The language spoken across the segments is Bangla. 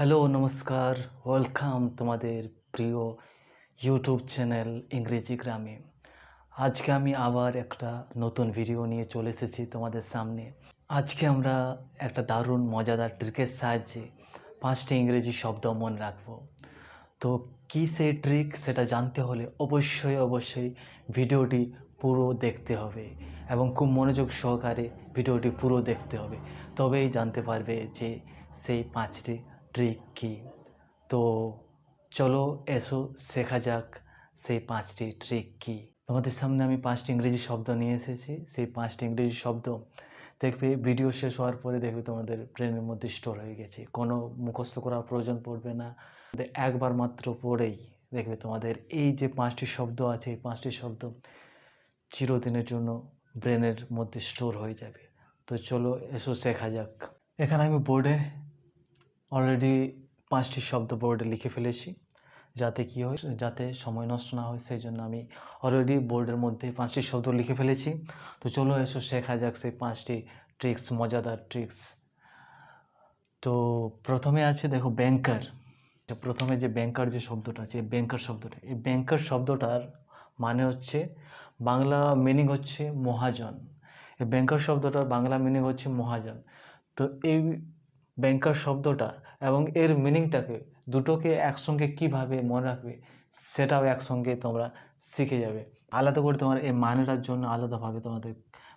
হ্যালো, নমস্কার। ওয়েলকাম তোমাদের প্রিয় ইউটিউব চ্যানেল ইংরেজি গ্রামে। আজকে আমি আবার একটা নতুন ভিডিও নিয়ে চলে এসেছি তোমাদের সামনে। আজকে আমরা একটা দারুণ, মজাদার ট্রিকের সাহায্যে পাঁচটি ইংরেজি শব্দ মনে রাখব। তো কী সেই ট্রিক সেটা জানতে হলে অবশ্যই অবশ্যই ভিডিওটি পুরো দেখতে হবে এবং খুব মনোযোগ সহকারে ভিডিওটি পুরো দেখতে হবে। তবেই জানতে পারবে যে সেই পাঁচটি ট্রিক কী তো চলো এসো শেখা যাক সেই পাঁচটি ট্রিক কী তোমাদের সামনে আমি পাঁচটি ইংরেজি শব্দ নিয়ে এসেছি সেই পাঁচটি ইংরেজি শব্দ দেখবে ভিডিও শেষ হওয়ার পরে দেখবে তোমাদের ব্রেনের মধ্যে স্টোর হয়ে গেছে কোনো মুখস্থ করার প্রয়োজন পড়বে না একবার মাত্র পড়েই দেখবে তোমাদের এই যে পাঁচটি শব্দ আছে এই পাঁচটি শব্দ চিরদিনের জন্য ব্রেনের মধ্যে স্টোর হয়ে যাবে তো চলো এসো শেখা যাক এখানে আমি বোর্ডে অলরেডি পাঁচটি শব্দ বোর্ডে লিখে ফেলেছি, যাতে কি হয়, যাতে সময় নষ্ট না হয় সেই জন্য আমি অলরেডি বোর্ডের মধ্যে পাঁচটি শব্দ লিখে ফেলেছি। তো চলো এসো, শেখা যাক সেই পাঁচটি ট্রিক্স মজাদার ট্রিক্স তো প্রথমে আছে, দেখো ব্যাংকার প্রথমে যে ব্যাংকার যে শব্দটা আছে ব্যাংকার শব্দটা, এই ব্যাংকার শব্দটার মানে হচ্ছে, বাংলা মিনিং হচ্ছে মহাজন। এই ব্যাংকার শব্দটার বাংলা মিনিং হচ্ছে মহাজন। তো এই ব্যাংকার শব্দটা এবং এর মিনিংটাকে দুটোকে একসঙ্গে কীভাবে মনে রাখবে, সেটাও একসঙ্গে তোমরা শিখে যাবে। আলাদা করে তোমার এই মানেটার জন্য আলাদাভাবে তোমাদের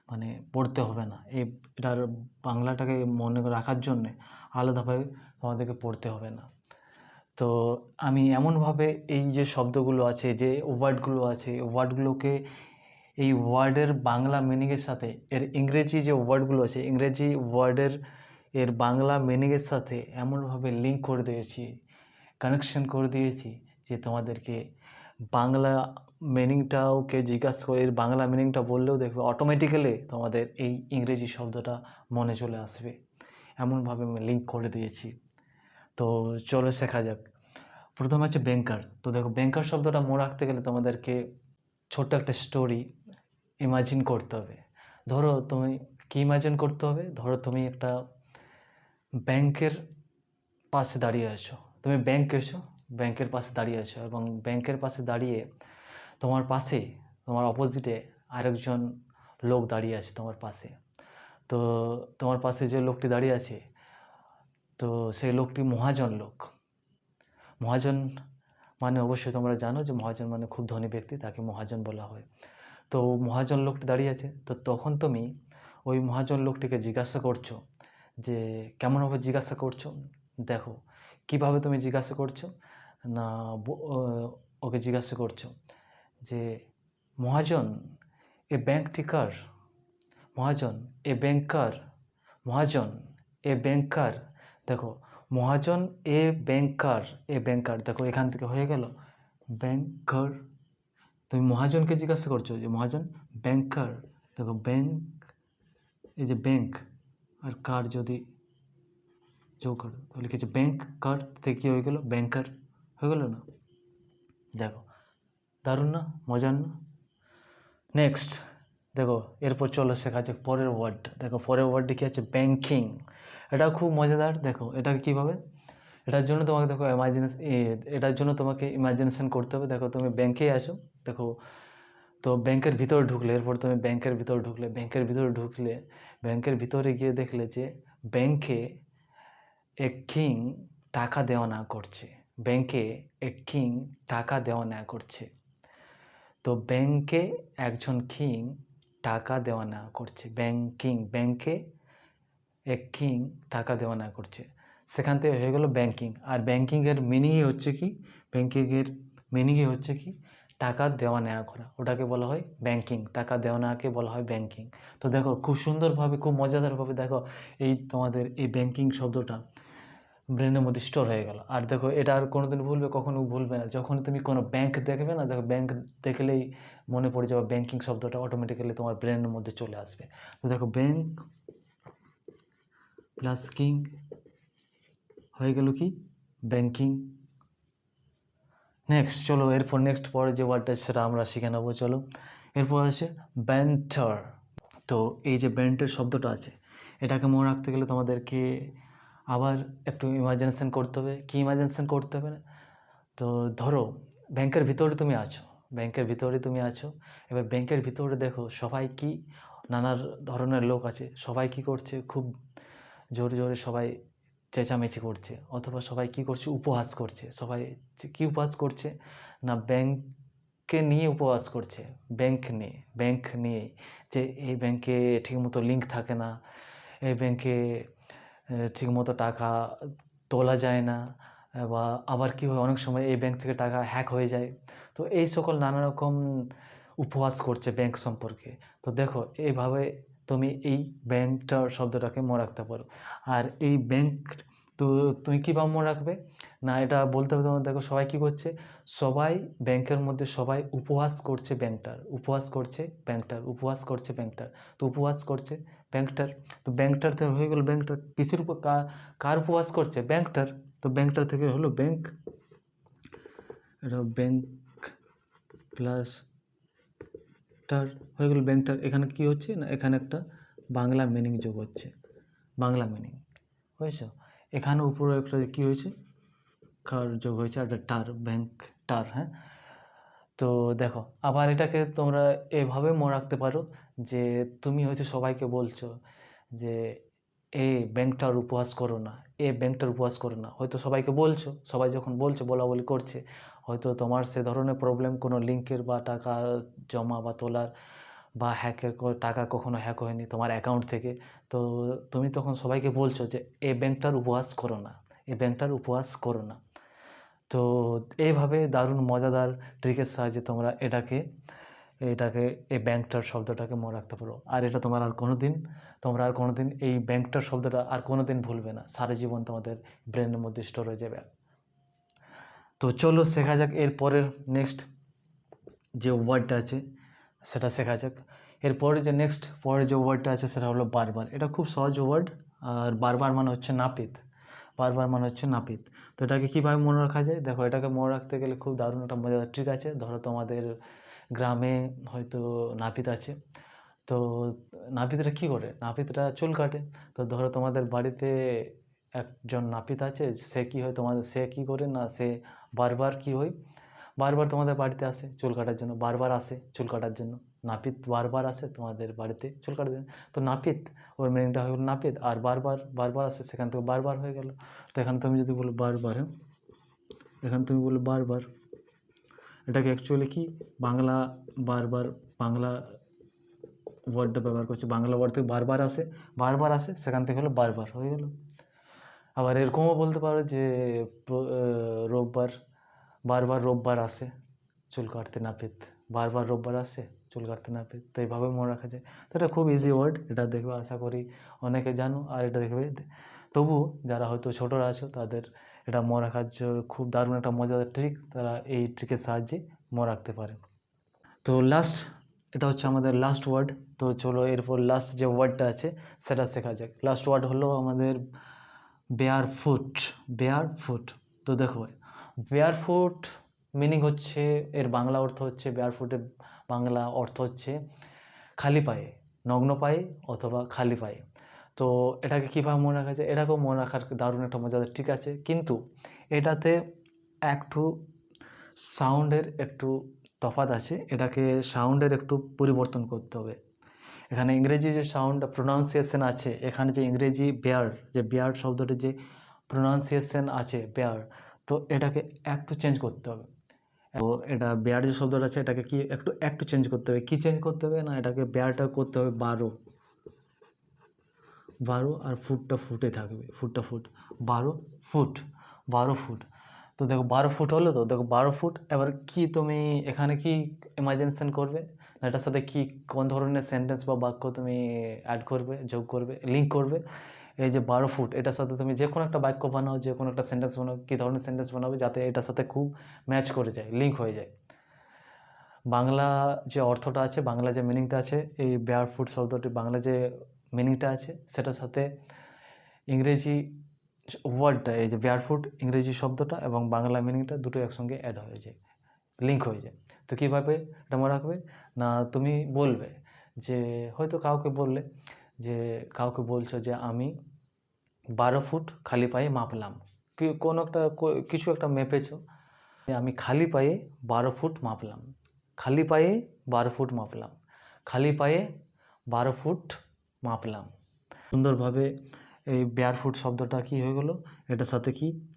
মানে পড়তে হবে না। এই এটার বাংলাটাকে মনে রাখার জন্যে আলাদাভাবে তোমাদেরকে পড়তে হবে না। তো আমি এমনভাবে এই যে শব্দগুলো আছে, যে ওয়ার্ডগুলো আছে, ওয়ার্ডগুলোকে এই ওয়ার্ডের বাংলা মিনিংয়ের সাথে, এর ইংরেজি যে ওয়ার্ডগুলো আছে, ইংরেজি ওয়ার্ডের এর বাংলা মিনিংয়ের সাথে এমনভাবে লিঙ্ক করে দিয়েছি কানেকশন করে দিয়েছি যে তোমাদেরকে বাংলা মিনিংটাওকে জিজ্ঞাসা করে, এর বাংলা মিনিংটা বললেও দেখবে অটোমেটিক্যালি তোমাদের এই ইংরেজি শব্দটা মনে চলে আসবে। এমনভাবে আমি লিঙ্ক করে দিয়েছি। তো চলো শেখা যাক। প্রথমে হচ্ছে ব্যাংকার তো দেখো ব্যাংকার শব্দটা মনে রাখতে গেলে তোমাদেরকে ছোট্ট একটা স্টোরি ইমাজিন করতে হবে। ধরো তুমি কী ইমাজিন করতে হবে? ধরো তুমি একটা ব্যাংকের পাশে দাঁড়িয়ে আছো। তুমি ব্যাংক এসো, ব্যাংকের পাশে দাঁড়িয়ে আছো এবং ব্যাংকের পাশে দাঁড়িয়ে তোমার পাশে, তোমার অপোজিটে আরেকজন লোক দাঁড়িয়ে আছে তোমার পাশে। তো তোমার পাশে যে লোকটি দাঁড়িয়ে আছে, তো সেই লোকটি মহাজন লোক। মহাজন মানে অবশ্যই তোমরা জানো যে মহাজন মানে খুব ধনী ব্যক্তি, তাকে মহাজন বলা হয়। তো মহাজন লোকটি দাঁড়িয়ে আছে, তো তখন তুমি ওই মহাজন লোকটিকে জিজ্ঞাসা করছ যে কেমনভাবে জিজ্ঞাসা করছ, দেখো, কীভাবে তুমি জিজ্ঞাসা করছ, না ওকে জিজ্ঞাসা করছ, যে মহাজন, এ ব্যাংকটি কার মহাজন, এ ব্যাংকার মহাজন, এ ব্যাংকার দেখো, মহাজন, এ ব্যাংকার এ ব্যাংকার দেখো, এখান থেকে হয়ে গেল ব্যাংকার তুমি মহাজনকে জিজ্ঞাসা করছ, যে মহাজন ব্যাংকার দেখো ব্যাংক এই যে ব্যাংক আর কার যদি যোগ করো, তাহলে কিছু ব্যাংক কার থেকে কী হয়ে গেলো ব্যাংকার হয়ে গেলো না? দেখো, দারুণ না? মজার না? নেক্সট দেখো, এরপর চলো শেখা যাক পরের ওয়ার্ড দেখো, পরের ওয়ার্ডে কী আছে ব্যাংকিং এটা খুব মজাদার। দেখো এটা কীভাবে? এটার জন্য তোমাকে দেখো ইমাজিনেস এটার জন্য তোমাকে ইমাজিনেশন করতে হবে। দেখো, তুমি ব্যাংকে আছো। দেখো তো ব্যাংকের ভিতরে ঢুকলে, এরপর তুমি ব্যাংকের ভিতরে ঢুকলে, ব্যাংকের ভিতরে ঢুকলে, ব্যাংকের ভিতরে গিয়ে দেখলে যে ব্যাংকে এক কিং টাকা দেওয়া না করছে। ব্যাংকে এক কিং টাকা দেওয়া না করছে। তো ব্যাংকে একজন কিং টাকা দেওয়া না করছে। ব্যাংকিং ব্যাংকে এক কিং টাকা দেওয়া না করছে। সেখান থেকে হয়ে গেল ব্যাংকিং আর ব্যাংকিংয়ের মিনিংই হচ্ছে কি? ব্যাংকিংয়ের মিনিংই হচ্ছে কি? টাকা দেওয়া নেওয়া করা। ওটাকে বলা হয় ব্যাংকিং টাকা দেওয়া নেওয়াকে বলা হয় ব্যাংকিং তো দেখো, খুব সুন্দরভাবে, খুব মজাদারভাবে দেখো, এই তোমাদের এই ব্যাংকিং শব্দটা ব্রেনের মধ্যে স্টোর হয়ে গেল। আর দেখো, এটা আর কোনো দিন ভুলবে, কখনো ভুলবে না। যখন তুমি কোনো ব্যাংক দেখবে না, দেখো ব্যাংক দেখলেই মনে পড়ে যাবে ব্যাংকিং শব্দটা অটোমেটিক্যালি তোমার ব্রেনের মধ্যে চলে আসবে। তো দেখো ব্যাংক প্লাস কিং হয়ে গেল কি? ব্যাংকিং নেক্সট চলো, এরপর নেক্সট পরে যে ওয়ার্ডটা সেটা আমরা শিখে নেব, চলো। এরপর আছে ব্যান্টার তো এই যে ব্যান্টের শব্দটা আছে, এটাকে মনে রাখতে গেলে তোমাদেরকে আবার একটু ইমাজিনেশন করতে হবে। কী ইমাজিনেশন করতে হবে তো ধরো ব্যাংকের ভিতরে তুমি আছো ব্যাংকের ভিতরে তুমি আছো। এবার ব্যাংকের ভিতরে দেখো, সবাই কি, নানার ধরনের লোক আছে, সবাই কি করছে? খুব জোরে জোরে সবাই চেঁচামেচি করছে, অথবা সবাই কি করছে, উপহাস করছে। সবাই কি উপহাস করছে? না, ব্যাংককে নিয়ে উপহাস করছে। ব্যাংক নিয়ে ব্যাংক নিয়ে যে এই ব্যাংকে ঠিকমতো লিঙ্ক থাকে না, এই ব্যাংকে ঠিকমতো টাকা তোলা যায় না, বা আবার কি হয়, অনেক সময় এই ব্যাংক থেকে টাকা হ্যাক হয়ে যায়। তো এই সকল নানা রকম উপহাস করছে ব্যাংক সম্পর্কে। তো দেখো এইভাবে তুমি এই ব্যাংকটার শব্দটাকে মনে রাখতে পারো। আর এই ব্যাংক তো তুমি কীভাবে মনে রাখবে? না, এটা বলতে হবে তোমার দেখো সবাই কী করছে? সবাই ব্যাংকের মধ্যে সবাই উপহাস করছে ব্যাংকটার, উপহাস করছে ব্যাংকটার, উপহাস করছে ব্যাংকটার। তো উপহাস করছে ব্যাংকটার, তো ব্যাংকটার থেকে হয়ে গেল ব্যাংকটার। কিসের উপর কার উপহাস করছে? ব্যাংকটার। তো ব্যাংকটার থেকে হলো ব্যাংক। এটা ব্যাংক প্লাস টার হয়ে গেল ব্যাংকটার, এখানে কি হচ্ছে না, এখানে একটা বাংলা মিনিং যোগ হচ্ছে, বাংলা মিনিং বুঝেছ? এখানে উপরে একটা কি হয়েছে কার যোগ হয়েছে, একটা টার, ব্যাংক টার হ্যাঁ? তো দেখো, আবার এটাকে তোমরা এভাবে মনে রাখতে পারো যে তুমি হয়তো সবাইকে বলছো যে, এ ব্যাংকটার উপহাস করো না, এ ব্যাংকটার উপহাস করো না। হয়তো সবাইকে বলছো, সবাই যখন বলছো বলা বলি করছে হয়তো তোমার সে ধরনের প্রবলেম কোনো লিঙ্কের বা টাকা জমা বা তোলার বা হ্যাকের টাকা কখনো হ্যাক হয়নি তোমার অ্যাকাউন্ট থেকে। তো তুমি তখন সবাইকে বলছো যে এই ব্যাংকটার উপহাস করো না এই ব্যাংকটার উপহাস করো না। তো এইভাবে দারুণ মজাদার ট্রিকের সাহায্যে তোমরা এটাকে এটাকে, এই ব্যাংকটার শব্দটাকে মনে রাখতে পারো। আর এটা তোমার আর কোনো দিন তোমরা আর কোনো দিন এই ব্যাংকটার শব্দটা আর কোনো দিন ভুলবে না। সারা জীবন তোমাদের ব্রেনের মধ্যে স্টোর হয়ে যাবে। তো চলো শেখা যাক, এর পরের নেক্সট যে ওয়ার্ডটা আছে, সেটা শেখা যাক। এরপরে যে নেক্সট পরের যে ওয়ার্ডটা আছে, সেটা হলো বারবার এটা খুব সহজ ওয়ার্ড আর বারবার মানে হচ্ছে নাপিত। বারবার মানে হচ্ছে নাপিত। তো এটাকে কীভাবে মনে রাখা যায়? দেখো, এটাকে মনে রাখতে গেলে খুব দারুণ একটা মজাদার ট্রিক আছে। ধরো তোমাদের গ্রামে হয়তো নাপিত আছে। তো নাপিতরা কী করে? নাপিতরা চুল কাটে। তো ধরো তোমাদের বাড়িতে একজন নাপিত আছে, সে কী হয় তোমাদের, সে কী করে না সে বারবার কী হয়? বারবার তোমাদের বাড়িতে আসে, চুল কাটার জন্য, বারবার আসে চুল কাটার জন্য। নাপিত বারবার আসে তোমাদের বাড়িতে চুল কাটার জন্য। তো নাপিত, ওর মিনিংটা হয়ে গেলো নাপিত, আর বারবার বারবার আসে, সেখান থেকে বারবার হয়ে গেল। তো এখানে তুমি যদি বলো বারবার হ্যাঁ? এখানে তুমি বলো বারবার। এটাকে অ্যাকচুয়ালি কি? বাংলা বারবার, বাংলা ওয়ার্ডটা ব্যবহার করছে। বাংলা ওয়ার্ড থেকে বারবার আসে বারবার আসে, সেখান থেকে হলো বারবার, হয়ে গেল। আবার এরকমও বলতে পারো যে রোববার, বারবার রোববার আসে চুল কাটতে না নাপিত বারবার রোববার আসে চুল কাটতে না নাপিত তো এইভাবে মনে রাখা যায়। তো এটা খুব ইজি ওয়ার্ড এটা দেখবে আশা করি অনেকে জানো, আর এটা দেখবে তবু যারা হয়তো ছোটরা আছো, তাদের এটা মনে রাখার জন্য খুব দারুণ একটা মজাদার ট্রিক তারা এই ট্রিকের সাহায্যে মনে রাখতে পারে। তো লাস্ট এটা হচ্ছে আমাদের লাস্ট ওয়ার্ড তো চলো এরপর লাস্ট যে ওয়ার্ডটা আছে, সেটা শেখা যাক। লাস্ট ওয়ার্ড হলো আমাদের বেয়ার ফুট বেয়ার ফুট তো দেখো বেয়ার ফুট মিনিং হচ্ছে, এর বাংলা অর্থ হচ্ছে বেয়ার ফুটের বাংলা অর্থ হচ্ছে খালি পায়ে, নগ্ন পায়ে অথবা খালি পায়ে। তো এটাকে কীভাবে মনে রাখা যায়? এটাকেও মনে রাখার দারুণ একটা মজাদার ঠিক আছে। কিন্তু এটাতে একটু সাউন্ডের একটু তফাৎ আছে। এটাকে সাউন্ডের একটু পরিবর্তন করতে হবে। এখানে ইংরেজি যে সাউন্ড প্রোনাউন্সিয়েশন আছে, এখানে যে ইংরেজি বেয়ার যে বেয়ার শব্দটির যে প্রোনাউন্সিয়েশন আছে বেয়ার তো এটাকে একটু চেঞ্জ করতে হবে। তো এটা বেয়ার যে শব্দটা আছে, এটাকে কি একটু একটু চেঞ্জ করতে হবে। কি চেঞ্জ করতে হবে না, এটাকে বেয়ারটা করতে হবে বারো। বারো আর ফুটটা ফুটে থাকবে, ফুটটা ফুট। বারো ফুট বারো ফুট। তো দেখো, বারো ফুট হলো তো, দেখো, বারো ফুট, এবার কি তুমি এখানে কি ইমাজিনেশন করবে? এটার সাথে কি, কোন ধরনের সেন্টেন্স বা বাক্য তুমি অ্যাড করবে, যোগ করবে লিঙ্ক করবে? এই যে বারো ফুট এটার সাথে তুমি যে কোনো একটা বাক্য বানাও, যে কোনো একটা সেন্টেন্স বানাও, কী ধরনের সেন্টেন্স বানাবে যাতে এটার সাথে খুব ম্যাচ করে যায় লিঙ্ক হয়ে যায়। বাংলা যে অর্থটা আছে, বাংলা যে মিনিংটা আছে, এই বেয়ার ফুট শব্দটি বাংলা যে মিনিংটা আছে, সেটার সাথে ইংরেজি ওয়ার্ডটা এই যে বেয়ার ফুট ইংরেজি শব্দটা এবং বাংলা মিনিংটা দুটো একসঙ্গে অ্যাড হয়ে যায় লিঙ্ক হয়ে যায়। তো কীভাবে এটা মনে রাখবে? না, তুমি বলবে যে, হয়তো কাউকে বললে যে, কাউকে বলছো যে, আমি বারো ফুট খালি পায়ে মাপলাম। কি, কোনো একটা কিছু একটা মেপেছো? যে, আমি খালি পায়ে বারো ফুট মাপলাম। খালি পায়ে বারো ফুট মাপলাম। খালি পায়ে বারো ফুট মাপলাম। সুন্দরভাবে এই বেয়ার ফুট শব্দটা কি হয়ে গেল? এটার সাথে কি?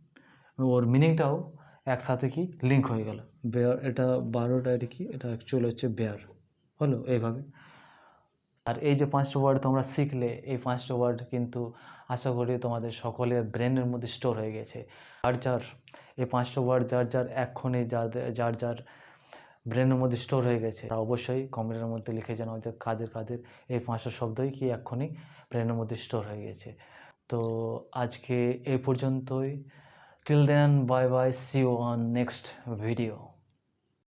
ওর মিনিংটাও একসাথে কি লিঙ্ক হয়ে গেল। বেয়ার এটা বারোটা এটা কি? এটা অ্যাকচুয়াল হচ্ছে বেয়ার হলো এইভাবে। আর এই যে পাঁচটা ওয়ার্ড তোমরা শিখলে এই পাঁচটা ওয়ার্ড কিন্তু আশা করি তোমাদের সকলের ব্রেনের মধ্যে স্টোর হয়ে গেছে। যার যার এই পাঁচটা ওয়ার্ড যার যার এক্ষণে যাদের যার যার ব্রেনের মধ্যে স্টোর হয়ে গেছে তা অবশ্যই কমেন্টের মধ্যে লিখে জানাও যে কাদের কাদের এই পাঁচটা শব্দই কি এক্ষুনি ব্রেনের মধ্যে স্টোর হয়ে গেছে। তো আজকে এই পর্যন্তই। till then bye bye see you on next video.